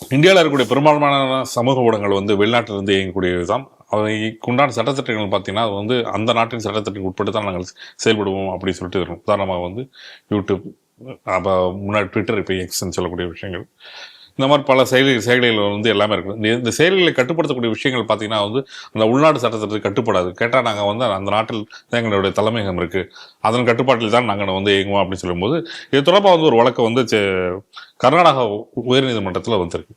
இந்தியாவில் இருக்கக்கூடிய பெரும்பாலான சமூக ஊடகங்கள் வந்து வெளிநாட்டிலிருந்து இயங்கக்கூடியது தான் அவை உண்டான சட்டத்திட்டங்கள் பார்த்தீங்கன்னா அது வந்து அந்த நாட்டின் சட்டத்திட்டங்கள் உட்பட்டு தான் நாங்கள் செயல்படுவோம் அப்படின்னு சொல்லிட்டு இருக்கும் உதாரணமாக வந்து யூடியூப் அப்போ முன்னாடி ட்விட்டர் இப்போ எக்ஸ்ன்னு சொல்லக்கூடிய விஷயங்கள். இந்த மாதிரி பல செயலி செயலிகள் வந்து எல்லாமே இருக்குது இந்த- செயலிகளை கட்டுப்படுத்தக்கூடிய விஷயங்கள் பார்த்தீங்கன்னா வந்து அந்த உள்நாட்டு சட்டத்திற்கு கட்டுப்படாது. கேட்டால் நாங்கள் வந்து அந்த நாட்டில் தான் எங்களுடைய தலைமையகம் இருக்குது அதன் கட்டுப்பாட்டில் தான் நாங்கள் வந்து இயங்குவோம் அப்படின்னு சொல்லும்போது இது தொடர்பாக வந்து ஒரு வழக்கு வந்து கர்நாடகா உயர்நீதிமன்றத்தில் வந்திருக்கு.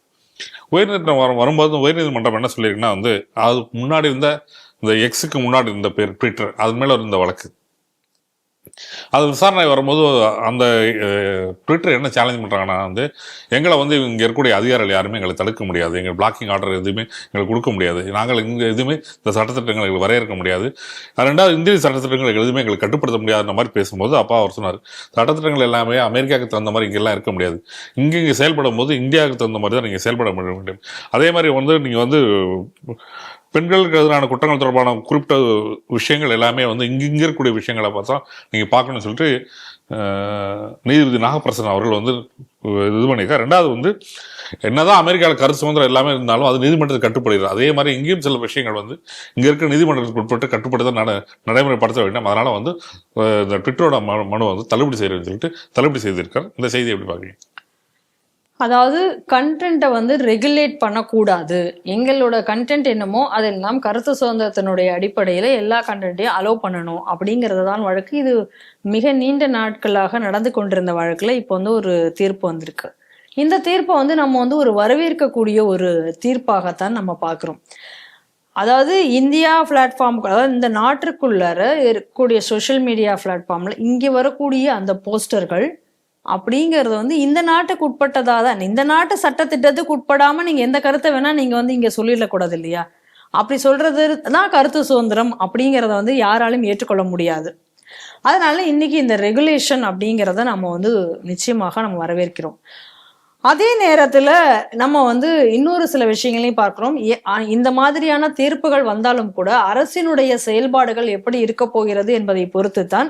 உயர்நீதிமன்றம் வரும் வரும்போது உயர்நீதிமன்றம் என்ன சொல்லியிருக்குன்னா வந்து அது முன்னாடி இருந்த இந்த எக்ஸுக்கு முன்னாடி இருந்த பேர் ட்விட்டர் அது மேலே இருந்த வழக்கு. அது விசாரணை வரும்போது அந்த ட்விட்டர் என்ன சேலஞ்ச் பண்ணுறாங்கன்னா வந்து எங்களை வந்து இங்கே இருக்கக்கூடிய அதிகாரிகள் யாருமே எங்களை தடுக்க முடியாது. எங்கள் பிளாக்கிங் ஆர்டர் எதுவுமே எங்களுக்கு கொடுக்க முடியாது. நாங்கள் இங்கே எதுவுமே இந்த சட்டத்திட்டங்களை எங்களுக்கு வரையறுக்க முடியாது. ரெண்டாவது இந்திய சட்டத்திட்டங்கள் எதுவுமே எங்களுக்கு கட்டுப்படுத்த முடியாதுன்ற மாதிரி பேசும்போது அப்பா அவர் சொன்னார். சட்டத்திட்டங்கள் எல்லாமே அமெரிக்காவுக்கு தகுந்த மாதிரி இங்கெல்லாம் இருக்க முடியாது. இங்கே இங்கே செயல்படும் போது இந்தியாவுக்கு தகுந்த மாதிரி தான் நீங்கள் செயல்பட முடியும். அதே மாதிரி வந்து நீங்கள் வந்து பெண்களுக்கு எதிரான குற்றங்கள் தொடர்பான குறிப்பிட்ட விஷயங்கள் எல்லாமே வந்து இங்கே இங்கே இருக்கக்கூடிய விஷயங்களை பார்த்தா நீங்கள் பார்க்கணும்னு சொல்லிட்டு நீதிபதி நாகப்பிரசன் அவர்கள் வந்து இது பண்ணியிருக்கார். ரெண்டாவது வந்து என்னதான் அமெரிக்காவில் கருத்து சுதந்திரம் எல்லாமே இருந்தாலும் அது நீதிமன்றத்தில் கட்டுப்படுகிறது. அதே மாதிரி இங்கேயும் சில விஷயங்கள் வந்து இங்கே இருக்கிற நீதிமன்றத்துக்கு உட்பட்டு கட்டுப்பட்டு தான் நட நடைமுறைப்படுத்த வேண்டும். அதனால் வந்து இந்த ட்விட்டரோட மனு மனு வந்து தள்ளுபடி செய்கிறேன்னு சொல்லிட்டு தள்ளுபடி செய்திருக்கார். இந்த செய்தி எப்படி பார்க்குறீங்க? அதாவது கண்டென்ட்டை வந்து ரெகுலேட் பண்ணக்கூடாது. எங்களோட கண்டென்ட் என்னமோ அதெல்லாம் கருத்து சுதந்திரத்தினுடைய அடிப்படையில் எல்லா கண்டென்ட்டையும் அலோவ் பண்ணணும். அப்படிங்கிறது தான் வழக்கு. இது மிக நீண்ட நாட்களாக நடந்து கொண்டிருந்த வழக்கில் இப்போ வந்து ஒரு தீர்ப்பு வந்திருக்கு. இந்த தீர்ப்பை வந்து நம்ம வந்து ஒரு வரவேற்கக்கூடிய ஒரு தீர்ப்பாகத்தான் நம்ம பார்க்குறோம். அதாவது இந்தியா பிளாட்ஃபார்ம் அதாவது இந்த நாட்டிற்குள்ளார இருக்கக்கூடிய சோஷியல் மீடியா பிளாட்ஃபார்மில் இங்கே வரக்கூடிய அந்த போஸ்டர்கள் அப்படிங்கிறது வந்து இந்த நாட்டுக்கு உட்பட்டதா தான். இந்த நாட்டு சட்டத்திட்டத்துக்கு உட்படாம நீங்க எந்த கருத்தை வேணா நீங்க வந்து இங்க சொல்லிடக்கூடாது இல்லையா? அப்படி சொல்றது தான் கருத்து சுதந்திரம் அப்படிங்கிறத வந்து யாராலும் ஏற்றுக்கொள்ள முடியாது. அதனால இன்னைக்கு இந்த ரெகுலேஷன் அப்படிங்கிறத நம்ம வந்து நிச்சயமாக நம்ம வரவேற்கிறோம். அதே நேரத்தில் நம்ம வந்து இன்னொரு சில விஷயங்களையும் பார்க்குறோம். ஏ- இந்த மாதிரியான தீர்ப்புகள் வந்தாலும் கூட அரசினுடைய செயல்பாடுகள் எப்படி இருக்க போகிறது என்பதை பொறுத்து தான்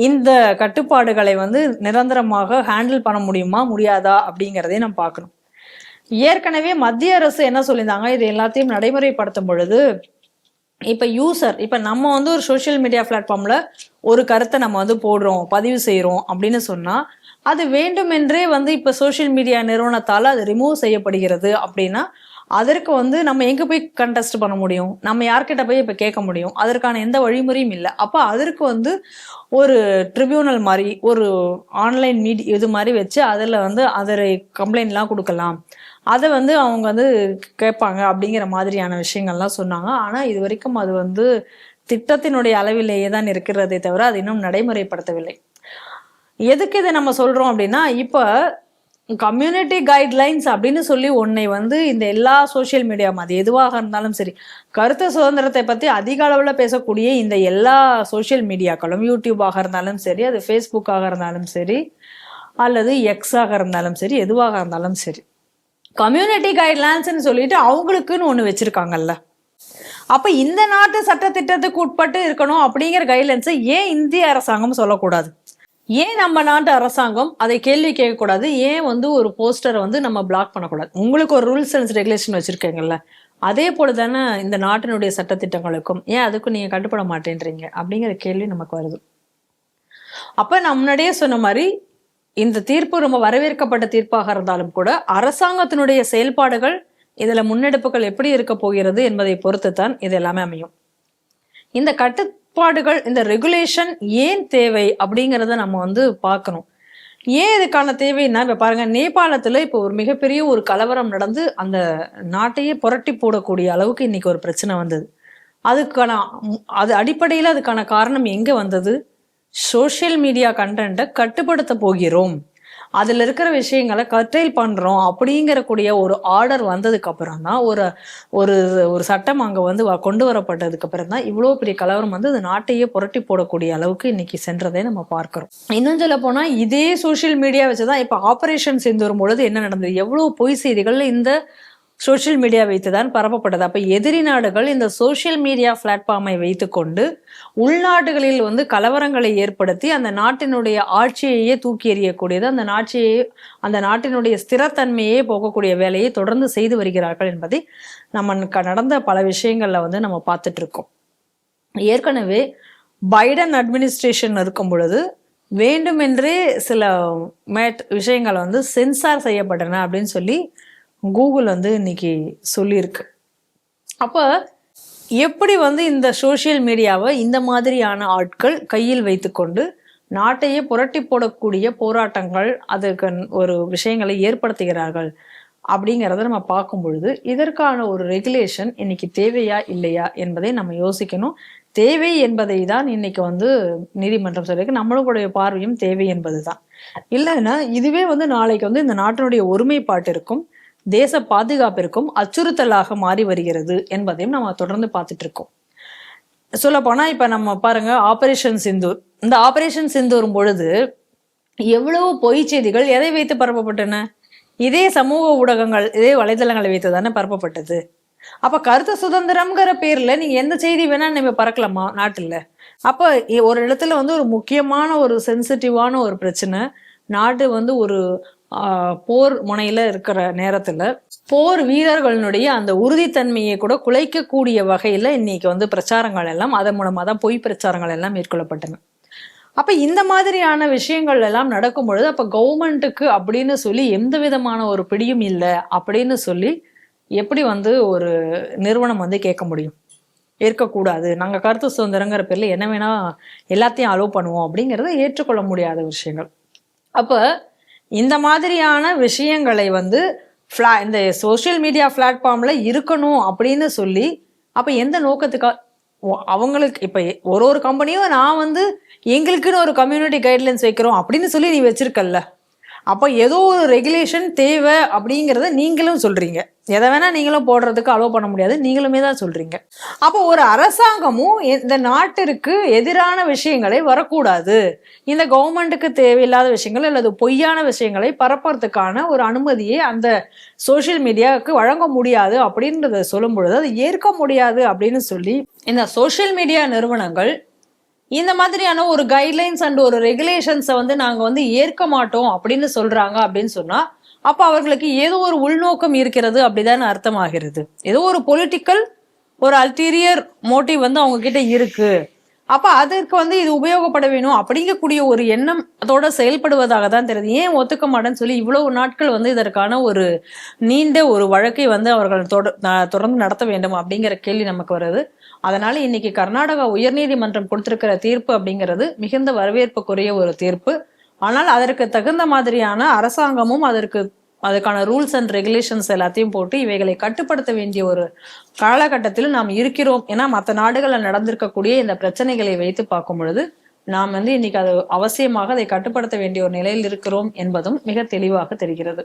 இந்த கட்டுப்பாடுகளை வந்து நிரந்தரமாக ஹேண்டில் பண்ண முடியுமா முடியாதா அப்படிங்கிறதையும் நம்ம பார்க்கணும் ஏற்கனவே மத்திய அரசு என்ன சொல்லியிருந்தாங்க? இது எல்லாத்தையும் நடைமுறைப்படுத்தும் பொழுது இப்போ யூசர் இப்போ நம்ம வந்து ஒரு சோஷியல் மீடியா பிளாட்ஃபார்மில் ஒரு கருத்தை நம்ம வந்து போடுறோம் பதிவு செய்கிறோம் அப்படின்னு சொன்னால் அது வேண்டுமென்றே வந்து இப்ப சோஷியல் மீடியா நிறுவனத்தால் அது ரிமூவ் செய்யப்படுகிறது அப்படின்னா அதற்கு வந்து நம்ம எங்க போய் கண்டெஸ்ட் பண்ண முடியும்? நம்ம யார்கிட்ட போய் இப்ப கேட்க முடியும்? அதற்கான எந்த வழிமுறையும் இல்லை. அப்ப அதற்கு வந்து ஒரு ட்ரிபியூனல் மாதிரி ஒரு ஆன்லைன் மீடி இது மாதிரி வச்சு அதில் வந்து அதரை கம்ப்ளைண்ட்லாம் கொடுக்கலாம். அதை வந்து அவங்க வந்து கேட்பாங்க அப்படிங்கிற மாதிரியான விஷயங்கள்லாம் சொன்னாங்க. ஆனால் இது வரைக்கும் அது வந்து திட்டத்தினுடைய அளவிலேயே தான் இருக்கிறதே தவிர அது இன்னும் நடைமுறைப்படுத்தவில்லை. எதுக்கு இதை நம்ம சொல்கிறோம் அப்படின்னா இப்போ கம்யூனிட்டி கைட்லைன்ஸ் அப்படின்னு சொல்லி உன்னை வந்து இந்த எல்லா சோஷியல் மீடியா அது எதுவாக இருந்தாலும் சரி கருத்து சுதந்திரத்தை பற்றி அதிக அளவில் பேசக்கூடிய இந்த எல்லா சோஷியல் மீடியாக்களும் யூடியூபாக இருந்தாலும் சரி அது ஃபேஸ்புக்காக இருந்தாலும் சரி அல்லது எக்ஸாக இருந்தாலும் சரி எதுவாக இருந்தாலும் சரி. கம்யூனிட்டி கைட்லைன்ஸ்னு சொல்லிட்டு அவங்களுக்குன்னு ஒன்று வச்சுருக்காங்கல்ல. அப்போ இந்த நாட்டு சட்டத்திட்டத்துக்கு உட்பட்டு இருக்கணும் அப்படிங்கிற கைட்லைன்ஸை ஏன் இந்திய அரசாங்கம் சொல்லக்கூடாது? ஏன் நம்ம நாட்டு அரசாங்கம் அதை கேள்வி கேட்கக்கூடாது? ஏன் வந்து ஒரு போஸ்டரை வந்து நம்ம பிளாக் பண்ணக்கூடாது? உங்களுக்கு ஒரு ரூல்ஸ் அண்ட் ரெகுலேஷன் வச்சிருக்கீங்கல்ல அதே போல தானே இந்த நாட்டினுடைய சட்டத்திட்டங்களுக்கும். ஏன் அதுக்கும் நீங்க கட்டுப்பட மாட்டேன்றீங்க? அப்படிங்கிற கேள்வி நமக்கு வருது. அப்ப நான் முன்னாடியே சொன்ன மாதிரி இந்த தீர்ப்பு ரொம்ப வரவேற்கப்பட்ட தீர்ப்பாக இருந்தாலும் கூட அரசாங்கத்தினுடைய செயல்பாடுகள் இதுல முன்னெடுப்புகள் எப்படி இருக்க போகிறது என்பதை பொறுத்து தான் இது எல்லாமே அமையும். இந்த கட்டு கட்டுப்பாடுகள் இந்த ரெகுலேஷன் ஏன் தேவை அப்படிங்கிறத நம்ம வந்து பார்க்கணும். ஏன் இதுக்கான தேவைன்னா இப்போ பாருங்கள் நேபாளத்தில் இப்போ ஒரு மிகப்பெரிய ஒரு கலவரம் நடந்து அந்த நாட்டையே புரட்டி போடக்கூடிய அளவுக்கு இன்னைக்கு ஒரு பிரச்சனை வந்தது. அதுக்கான அது அடிப்படையில் அதுக்கான காரணம் எங்கே வந்தது? சோஷியல் மீடியா கண்டென்ட்டை கட்டுப்படுத்த போகிறோம். அதில் இருக்கிற விஷயங்களை கட்டைல் பண்ணுறோம் அப்படிங்கிறக்கூடிய ஒரு ஆர்டர் வந்ததுக்கு அப்புறம் தான் ஒரு ஒரு ஒரு சட்டம் அங்கே வந்து வ- கொண்டு வரப்பட்டதுக்கு அப்புறம் தான் இவ்வளோ பெரிய கலவரம் வந்து அது நாட்டையே புரட்டி போடக்கூடிய அளவுக்கு இன்னைக்கு சென்றதை நம்ம பார்க்குறோம். இன்னும் சொல்ல போனால் இதே சோஷியல் மீடியா இப்போ ஆப்ரேஷன் சேர்ந்து வரும் பொழுது என்ன நடந்தது? எவ்வளோ பொய் செய்திகள் இந்த சோஷியல் மீடியா வைத்து தான் பரப்பப்பட்டது. அப்போ எதிரி நாடுகள் இந்த சோஷியல் மீடியா பிளாட்ஃபார்மை வைத்துக்கொண்டு உள்நாடுகளில் வந்து கலவரங்களை ஏற்படுத்தி அந்த நாட்டினுடைய ஆட்சியையே தூக்கி எறியக்கூடியது அந்த நாட்சியை அந்த நாட்டினுடைய ஸ்திரத்தன்மையே போகக்கூடிய வேலையை தொடர்ந்து செய்து வருகிறார்கள் என்பதை நம்ம நடந்த பல விஷயங்களில் வந்து நம்ம பார்த்துட்டு இருக்கோம் ஏற்கனவே பைடன் அட்மினிஸ்ட்ரேஷன் இருக்கும் பொழுது வேண்டுமென்றே சில மேட் விஷயங்கள் வந்து சென்சார் செய்யப்பட்டன அப்படின்னு சொல்லி கூகுள் வந்து இன்னைக்கு சொல்லியிருக்கு. அப்போ எப்படி வந்து இந்த சோஷியல் மீடியாவை இந்த மாதிரியான ஆட்கள் கையில் வைத்துக்கொண்டு நாட்டையே புரட்டி போடக்கூடிய போராட்டங்கள் அதுக்கு ஒரு விஷயங்களை ஏற்படுத்துகிறார்கள் அப்படிங்கிறத நம்ம பார்க்கும் பொழுது இதற்கான ஒரு ரெகுலேஷன் இன்னைக்கு தேவையா இல்லையா என்பதை நம்ம யோசிக்கணும். தேவை என்பதை தான் இன்னைக்கு வந்து நீதிமன்றம் சொல்லியிருக்கு. நம்மளுடைய பார்வையும் தேவை என்பது தான் இல்லைன்னா இதுவே வந்து நாளைக்கு வந்து இந்த நாட்டினுடைய ஒருமைப்பாட்டிற்கும் தேச பாதுகாப்பிற்கும் அச்சுறுத்தலாக மாறி வருகிறது என்பதையும் நம்ம தொடர்ந்து பார்த்துட்டு இருக்கோம். சொல்ல போனா இப்ப நம்ம பாருங்க ஆபரேஷன் சிந்தூர் இந்த ஆபரேஷன் சிந்தூரும் பொழுது எவ்வளவு பொய் செய்திகள் எதை வைத்து பரப்பப்பட்டன? இதே சமூக ஊடகங்கள் இதே வலைதளங்களை வைத்து தானே பரப்பப்பட்டது. அப்ப கருத்து சுதந்திரம்ங்கிற பேர்ல நீங்க எந்த செய்தி வேணா நீங்க பறக்கலாமா நாட்டுல? அப்ப ஒரு இடத்துல வந்து ஒரு முக்கியமான ஒரு சென்சிட்டிவான ஒரு பிரச்சனை நாடு வந்து ஒரு போர் முனையில இருக்கிற நேரத்துல போர் வீரர்களுடைய அந்த உறுதித்தன்மையை கூட குலைக்கக்கூடிய வகையில இன்னைக்கு வந்து பிரச்சாரங்கள் எல்லாம் அதன் மூலமா தான் பொய் பிரச்சாரங்கள் எல்லாம் மேற்கொள்ளப்பட்டன. அப்ப இந்த மாதிரியான விஷயங்கள் எல்லாம் நடக்கும் பொழுது அப்ப கவர்மெண்ட்டுக்கு அப்படின்னு சொல்லி எந்த விதமான ஒரு பிடியும் இல்லை அப்படின்னு சொல்லி எப்படி வந்து ஒரு நிறுவனம் வந்து கேட்க முடியும்? இருக்கக்கூடாது நாங்க கருத்து சுதந்திரங்கிற பேர்ல என்ன வேணா எல்லாத்தையும் அலோவ் பண்ணுவோம் அப்படிங்கறத ஏற்றுக்கொள்ள முடியாத விஷயங்கள். அப்போ இந்த மாதிரியான விஷயங்களை வந்து ஃப்ளா இந்த சோஷியல் மீடியா பிளாட்ஃபார்மில் இருக்கணும் அப்படின்னு சொல்லி அப்போ எந்த நோக்கத்துக்காக அவங்களுக்கு இப்போ ஒரு ஒரு கம்பெனியும் நான் வந்து எங்களுக்குன்னு ஒரு கம்யூனிட்டி கைட்லைன்ஸ் வைக்கிறோம் அப்படின்னு சொல்லி நீ வச்சிருக்கல்ல? அப்போ ஏதோ ஒரு ரெகுலேஷன் தேவை அப்படிங்கிறத நீங்களும் சொல்கிறீங்க எதை வேணால் நீங்களும் போடுறதுக்கு அலோவ் பண்ண முடியாது. நீங்களுமே தான் சொல்கிறீங்க அப்போ ஒரு அரசாங்கமும் இந்த நாட்டிற்கு எதிரான விஷயங்களை வரக்கூடாது. இந்த கவர்மெண்ட்டுக்கு தேவையில்லாத விஷயங்கள் அல்லது பொய்யான விஷயங்களை பரப்புறதுக்கான ஒரு அனுமதியை அந்த சோஷியல் மீடியாவுக்கு வழங்க முடியாது அப்படின்றத சொல்லும் பொழுது அது ஏற்க முடியாது அப்படின்னு சொல்லி இந்த சோஷியல் மீடியா நிறுவனங்கள் இந்த மாதிரியான ஒரு கைட்லைன்ஸ் அண்ட் ஒரு ரெகுலேஷன்ஸை வந்து நாங்கள் வந்து ஏற்க மாட்டோம் அப்படின்னு சொல்கிறாங்க அப்படின்னு சொன்னால் அப்போ அவர்களுக்கு ஏதோ ஒரு உள்நோக்கம் இருக்கிறது அப்படிதான் அர்த்தமாகிறது. ஏதோ ஒரு பொலிட்டிக்கல் ஒரு அல்டீரியர் மோட்டிவ் வந்து அவங்க கிட்ட இருக்குது அப்ப அதற்கு வந்து இது உபயோகப்பட வேணும் அப்படிங்கக்கூடிய ஒரு எண்ணம் அதோட செயல்படுவதாக தான் தெரியுது. ஏன் ஒத்துக்க மாட்டேன்னு சொல்லி இவ்வளவு நாட்கள் வந்து இதற்கான ஒரு நீண்ட ஒரு வழக்கை வந்து அவர்கள் தொடர்ந்து நடத்த வேண்டும் அப்படிங்கிற கேள்வி நமக்கு வருது. அதனால இன்னைக்கு கர்நாடகா உயர்நீதிமன்றம் கொடுத்திருக்கிற தீர்ப்பு அப்படிங்கிறது மிகுந்த வரவேற்புக்குரிய ஒரு தீர்ப்பு. ஆனால் அதற்கு தகுந்த மாதிரியான அரசாங்கமும் அதற்கு அதுக்கான ரூல்ஸ் அண்ட் ரெகுலேஷன்ஸ் எல்லாத்தையும் போட்டு இவைகளை கட்டுப்படுத்த வேண்டிய ஒரு காலகட்டத்தில் நாம் இருக்கிறோம். ஏன்னா மற்ற நாடுகளில் நடந்திருக்கக்கூடிய இந்த பிரச்சனைகளை வைத்து பார்க்கும் பொழுது நாம் வந்து இன்னைக்கு அது அவசியமாக அதை கட்டுப்படுத்த வேண்டிய ஒரு நிலையில் இருக்கிறோம் என்பதும் மிக தெளிவாக தெரிகிறது.